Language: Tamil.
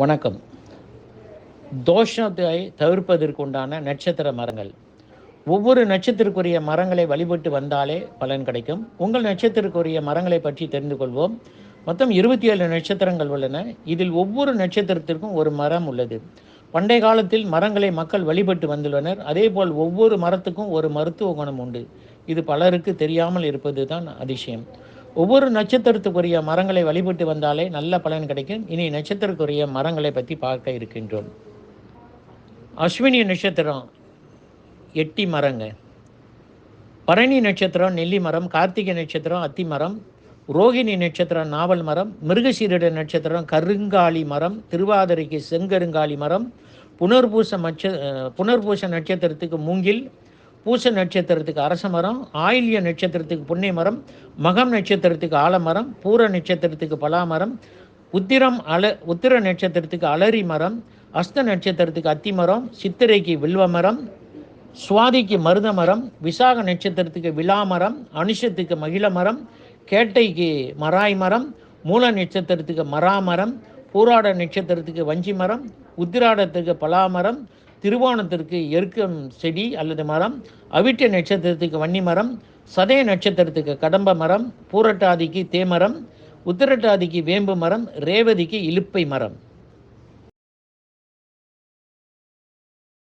வணக்கம். தோஷத்தை தவிர்ப்பதற்குண்டான நட்சத்திர மரங்கள். ஒவ்வொரு நட்சத்திரக்குரிய மரங்களை வழிபட்டு வந்தாலே பலன் கிடைக்கும். உங்கள் நட்சத்திரக்குரிய மரங்களை பற்றி தெரிந்து கொள்வோம். மொத்தம் இருபத்தி ஏழு நட்சத்திரங்கள் உள்ளன. இதில் ஒவ்வொரு நட்சத்திரத்திற்கும் ஒரு மரம் உள்ளது. பண்டைய காலத்தில் மரங்களை மக்கள் வழிபட்டு வந்துள்ளனர். அதேபோல் ஒவ்வொரு மரத்துக்கும் ஒரு மருத்துவ குணம் உண்டு. இது பலருக்கு தெரியாமல் இருப்பது தான் அதிசயம். ஒவ்வொரு நட்சத்திரத்துக்குரிய மரங்களை வழிபட்டு வந்தாலே நல்ல பலன் கிடைக்கும். இனி நட்சத்திரக்குரிய மரங்களை பற்றி பார்க்க இருக்கின்றோம். அஸ்வினி நட்சத்திரம் எட்டி மரங்க. பரணி நட்சத்திரம் நெல்லி மரம் கார்த்திகை நட்சத்திரம் அத்தி மரம் ரோகிணி நட்சத்திரம் நாவல் மரம் மிருகசீரட நட்சத்திரம் கருங்காலி மரம் திருவாதிரைக்கு செங்கருங்காலி மரம் புனர்பூச மச்ச அஹ், புனர்பூச நட்சத்திரத்துக்கு மூங்கில் பூச நட்சத்திரத்துக்கு அரச மரம் ஆயில்ய நட்சத்திரத்துக்கு புன்னை மரம் மகம் நட்சத்திரத்துக்கு ஆலமரம் பூர நட்சத்திரத்துக்கு பலாமரம் உத்திரம் அல உத்திர நட்சத்திரத்துக்கு அலரி மரம் அஸ்த நட்சத்திரத்துக்கு அத்தி மரம் சித்திரைக்கு வில்வ மரம் சுவாதிக்கு மருத மரம் விசாக நட்சத்திரத்துக்கு விழாமரம் அனுஷத்துக்கு மகிழ மரம் கேட்டைக்கு மராய் மரம் மூல நட்சத்திரத்துக்கு மராமரம் பூராட நட்சத்திரத்துக்கு வஞ்சி மரம் உத்திராடத்துக்கு பலாமரம் திருவோணத்திற்கு எருக்கம் செடி அல்லது மரம் அவிட்ட நட்சத்திரத்துக்கு வன்னி மரம் சதய நட்சத்திரத்துக்கு கடம்ப மரம் பூரட்டாதிக்கு தேமரம் உத்திரட்டாதிக்கு வேம்பு மரம் ரேவதிக்கு இலுப்பை மரம்.